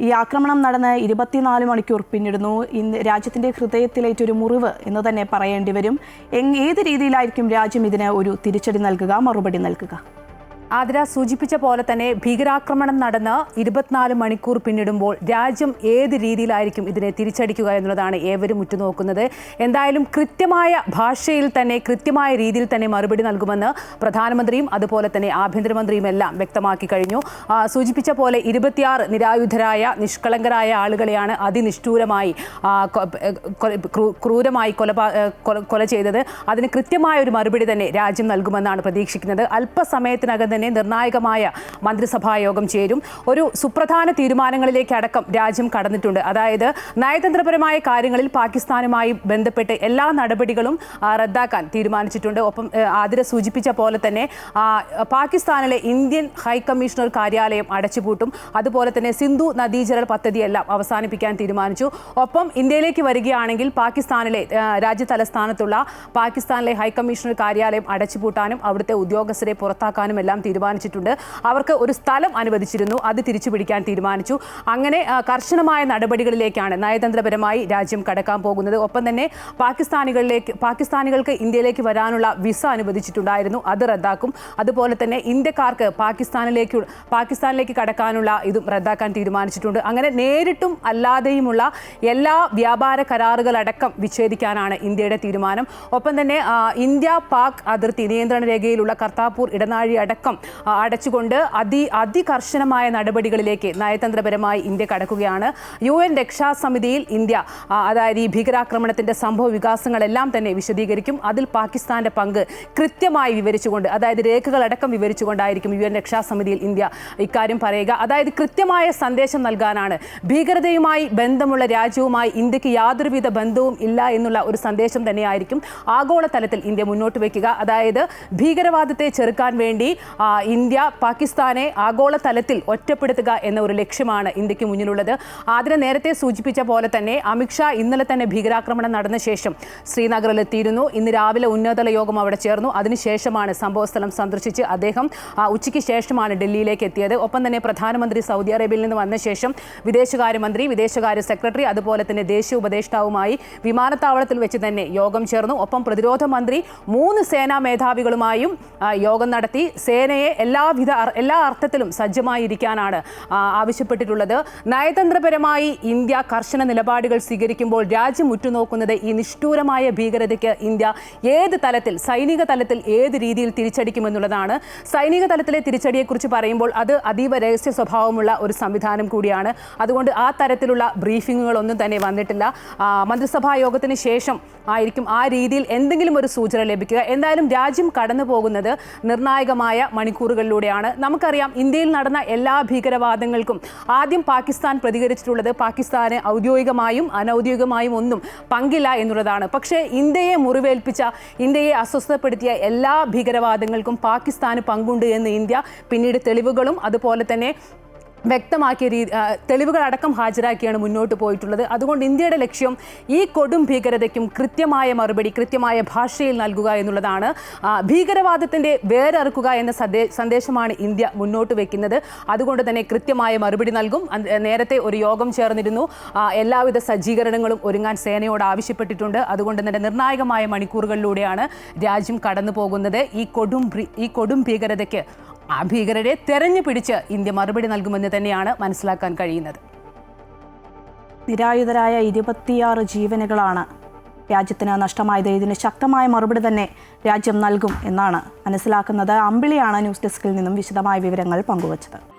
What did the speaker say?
ഈ ആക്രമണം നടന്ന് ഇരുപത്തിനാല് മണിക്കൂർ പിന്നിടുന്നു. ഇന്ന് രാജ്യത്തിന്റെ ഹൃദയത്തിലേറ്റൊരു മുറിവ് എന്ന് തന്നെ പറയേണ്ടി വരും. ഏത് രീതിയിലായിരിക്കും രാജ്യം ഇതിന് ഒരു തിരിച്ചടി നൽകുക മറുപടി നൽകുക? ആതിര സൂചിപ്പിച്ച പോലെ തന്നെ ഭീകരാക്രമണം നടന്ന് ഇരുപത്തിനാല് മണിക്കൂർ പിന്നിടുമ്പോൾ രാജ്യം ഏത് രീതിയിലായിരിക്കും ഇതിനെ തിരിച്ചടിക്കുക എന്നുള്ളതാണ് ഏവരും ഉറ്റുനോക്കുന്നത്. എന്തായാലും കൃത്യമായ ഭാഷയിൽ തന്നെ കൃത്യമായ രീതിയിൽ തന്നെ മറുപടി നൽകുമെന്ന് പ്രധാനമന്ത്രിയും അതുപോലെ തന്നെ ആഭ്യന്തരമന്ത്രിയും എല്ലാം വ്യക്തമാക്കി കഴിഞ്ഞു. സൂചിപ്പിച്ച പോലെ ഇരുപത്തിയാറ് നിരായുധരായ നിഷ്കളങ്കരായ ആളുകളെയാണ് അതിനിഷ്ഠൂരമായി ക്രൂരമായി കൊലപാ കൊല- കൊല ചെയ്തത്. അതിന് കൃത്യമായ ഒരു മറുപടി തന്നെ രാജ്യം നൽകുമെന്നാണ് പ്രതീക്ഷിക്കുന്നത്. അല്പസമയത്തിനകം തന്നെ നിർണായകമായ മന്ത്രിസഭാ യോഗം ചേരും. ഒരു സുപ്രധാന തീരുമാനങ്ങളിലേക്ക് അടക്കം രാജ്യം കടന്നിട്ടുണ്ട്. അതായത് നയതന്ത്രപരമായ കാര്യങ്ങളിൽ പാകിസ്ഥാനുമായി ബന്ധപ്പെട്ട് എല്ലാ നടപടികളും റദ്ദാക്കാൻ തീരുമാനിച്ചിട്ടുണ്ട്. ഒപ്പം ആതിര സൂചിപ്പിച്ച പോലെ തന്നെ പാകിസ്ഥാനിലെ ഇന്ത്യൻ ഹൈക്കമ്മീഷണർ കാര്യാലയം അടച്ചുപൂട്ടും. അതുപോലെ തന്നെ സിന്ധു നദീജല പദ്ധതിയെല്ലാം അവസാനിപ്പിക്കാൻ തീരുമാനിച്ചു. ഒപ്പം ഇന്ത്യയിലേക്ക് വരികയാണെങ്കിൽ പാകിസ്ഥാനിലെ രാജ്യ തലസ്ഥാനത്തുള്ള പാകിസ്ഥാനിലെ ഹൈക്കമ്മീഷണർ കാര്യാലയം അടച്ചുപൂട്ടാനും അവിടുത്തെ ഉദ്യോഗസ്ഥരെ പുറത്താക്കാനും എല്ലാം തീരുമാനിച്ചിട്ടുണ്ട്. അവർക്ക് ഒരു സ്ഥലം അനുവദിച്ചിരുന്നു. അത് തിരിച്ചു പിടിക്കാൻ തീരുമാനിച്ചു. അങ്ങനെ കർശനമായ നടപടികളിലേക്കാണ് നയതന്ത്രപരമായി രാജ്യം കടക്കാൻ പോകുന്നത്. ഒപ്പം തന്നെ പാകിസ്ഥാനികളിലേക്ക് പാകിസ്ഥാനികൾക്ക് ഇന്ത്യയിലേക്ക് വരാനുള്ള വിസ അനുവദിച്ചിട്ടുണ്ടായിരുന്നു. അത് റദ്ദാക്കും. അതുപോലെ തന്നെ ഇന്ത്യക്കാർക്ക് പാകിസ്ഥാനിലേക്ക് പാകിസ്ഥാനിലേക്ക് കടക്കാനുള്ള ഇതും റദ്ദാക്കാൻ തീരുമാനിച്ചിട്ടുണ്ട്. അങ്ങനെ നേരിട്ടും അല്ലാതെയുമുള്ള എല്ലാ വ്യാപാര കരാറുകളടക്കം വിച്ഛേദിക്കാനാണ് ഇന്ത്യയുടെ തീരുമാനം. ഒപ്പം തന്നെ ഇന്ത്യ പാക് അതിർത്തി നിയന്ത്രണ രേഖയിലുള്ള കർത്താപൂർ ഇടനാഴി അടക്കം അടച്ചുകൊണ്ട് അതി അതികർശനമായ നടപടികളിലേക്ക് നയതന്ത്രപരമായി ഇന്ത്യ കടക്കുകയാണ്. യു എൻ രക്ഷാസമിതിയിൽ ഇന്ത്യ അതായത് ഈ ഭീകരാക്രമണത്തിന്റെ സംഭവ വികാസങ്ങളെല്ലാം തന്നെ വിശദീകരിക്കും. അതിൽ പാകിസ്ഥാന്റെ പങ്ക് കൃത്യമായി വിവരിച്ചുകൊണ്ട് അതായത് രേഖകളടക്കം വിവരിച്ചുകൊണ്ടായിരിക്കും യു എൻ രക്ഷാസമിതിയിൽ ഇന്ത്യ ഇക്കാര്യം പറയുക. അതായത് കൃത്യമായ സന്ദേശം നൽകാനാണ്. ഭീകരതയുമായി ബന്ധമുള്ള രാജ്യവുമായി ഇന്ത്യയ്ക്ക് യാതൊരുവിധ ബന്ധവും ഇല്ല എന്നുള്ള ഒരു സന്ദേശം തന്നെയായിരിക്കും ആഗോളതലത്തിൽ ഇന്ത്യ മുന്നോട്ട് വയ്ക്കുക. അതായത് ഭീകരവാദത്തെ ചെറുക്കാൻ വേണ്ടി ഇന്ത്യ പാകിസ്ഥാനെ ആഗോളതലത്തിൽ ഒറ്റപ്പെടുത്തുക എന്ന ഒരു ലക്ഷ്യമാണ് ഇന്ത്യയ്ക്ക് മുന്നിലുള്ളത്. അതിന് നേരത്തെ സൂചിപ്പിച്ച പോലെ തന്നെ അമിത്ഷാ ഇന്നലെ തന്നെ ഭീകരാക്രമണം നടന്ന ശേഷം ശ്രീനഗറിൽ എത്തിയിരുന്നു ഇന്ന് രാവിലെ ഉന്നതതല യോഗം അവിടെ ചേർന്നു. അതിനുശേഷമാണ് സംഭവസ്ഥലം സന്ദർശിച്ച് അദ്ദേഹം ഉച്ചയ്ക്ക് ശേഷമാണ് ഡൽഹിയിലേക്ക് എത്തിയത്. ഒപ്പം തന്നെ പ്രധാനമന്ത്രി സൗദി അറേബ്യയിൽ നിന്ന് വന്ന ശേഷം വിദേശകാര്യമന്ത്രി വിദേശകാര്യ സെക്രട്ടറി അതുപോലെ തന്നെ ദേശീയ ഉപദേഷ്ടാവുമായി വിമാനത്താവളത്തിൽ വെച്ച് തന്നെ യോഗം ചേർന്നു. ഒപ്പം പ്രതിരോധ മന്ത്രി മൂന്ന് സേനാ മേധാവികളുമായും യോഗം നടത്തി. സേനയെ എല്ലാവിധ എല്ലാ അർത്ഥത്തിലും സജ്ജമായിരിക്കാനാണ് ആവശ്യപ്പെട്ടിട്ടുള്ളത്. നയതന്ത്രപരമായി ഇന്ത്യ കർശന നിലപാടുകൾ സ്വീകരിക്കുമ്പോൾ രാജ്യം ഉറ്റുനോക്കുന്നത് ഈ നിഷ്ഠൂരമായ ഭീകരതയ്ക്ക് ഇന്ത്യ ഏത് തലത്തിൽ സൈനിക തലത്തിൽ ഏത് രീതിയിൽ തിരിച്ചടിക്കുമെന്നുള്ളതാണ്. സൈനിക തലത്തിലെ തിരിച്ചടിയെക്കുറിച്ച് പറയുമ്പോൾ അത് അതീവ രഹസ്യ സ്വഭാവമുള്ള ഒരു സംവിധാനം കൂടിയാണ്. അതുകൊണ്ട് ആ തരത്തിലുള്ള ബ്രീഫിങ്ങുകളൊന്നും തന്നെ വന്നിട്ടില്ല. മന്ത്രിസഭാ യോഗത്തിന് ശേഷം ആയിരിക്കും ആ രീതിയിൽ എന്തെങ്കിലും ഒരു സൂചന ലഭിക്കുക. എന്തായാലും രാജ്യം കടന്നു പോകുന്നത് നിർണായകമായ മണിക്കൂറുകളിലൂടെയാണ് നമുക്കറിയാം ഇന്ത്യയിൽ നടന്ന എല്ലാ ഭീകരവാദങ്ങൾക്കും ആദ്യം പാകിസ്ഥാൻ പ്രതികരിച്ചിട്ടുള്ളത് പാകിസ്ഥാന് ഔദ്യോഗികമായും അനൗദ്യോഗികമായും ഒന്നും പങ്കില്ല എന്നുള്ളതാണ്. പക്ഷേ ഇന്ത്യയെ മുറിവേൽപ്പിച്ച ഇന്ത്യയെ അസ്വസ്ഥപ്പെടുത്തിയ എല്ലാ ഭീകരവാദങ്ങൾക്കും പാകിസ്ഥാന് പങ്കുണ്ട് എന്ന് ഇന്ത്യ പിന്നീട് തെളിവുകളും അതുപോലെ തന്നെ വ്യക്തമാക്കിയ രീതി തെളിവുകളടക്കം ഹാജരാക്കിയാണ് മുന്നോട്ട് പോയിട്ടുള്ളത്. അതുകൊണ്ട് ഇന്ത്യയുടെ ലക്ഷ്യം ഈ കൊടും ഭീകരതയ്ക്കും കൃത്യമായ മറുപടി കൃത്യമായ ഭാഷയിൽ നൽകുക എന്നുള്ളതാണ്. ഭീകരവാദത്തിന്റെ വേരറുക്കുക എന്ന സന്ദേ- സന്ദേശമാണ് ഇന്ത്യ മുന്നോട്ട് വയ്ക്കുന്നത് അതുകൊണ്ട് തന്നെ കൃത്യമായ മറുപടി നൽകും. നേരത്തെ ഒരു യോഗം ചേർന്നിരുന്നു. എല്ലാവിധ സജ്ജീകരണങ്ങളും ഒരുങ്ങാൻ സേനയോട് ആവശ്യപ്പെട്ടിട്ടുണ്ട്. അതുകൊണ്ട് തന്നെ നിർണായകമായ മണിക്കൂറുകളിലൂടെയാണ് രാജ്യം കടന്നു പോകുന്നത് ഈ കൊടും ഈ കൊടും ഭീകരതയ്ക്ക് ആ ഭീകരരെ തെരഞ്ഞു പിടിച്ച് ഇന്ത്യ മറുപടി നൽകുമെന്ന് തന്നെയാണ് മനസ്സിലാക്കാൻ കഴിയുന്നത്. നിരായുധരായ ഇരുപത്തിയാറ് ജീവനുകളാണ് രാജ്യത്തിന് നഷ്ടമായത്. ഇതിന് ശക്തമായ മറുപടി തന്നെ രാജ്യം നൽകും എന്നാണ് മനസ്സിലാക്കുന്നത്. അമ്പിളിയാണ് ന്യൂസ് ഡെസ്കിൽ നിന്നും വിശദമായ വിവരങ്ങൾ പങ്കുവച്ചത്.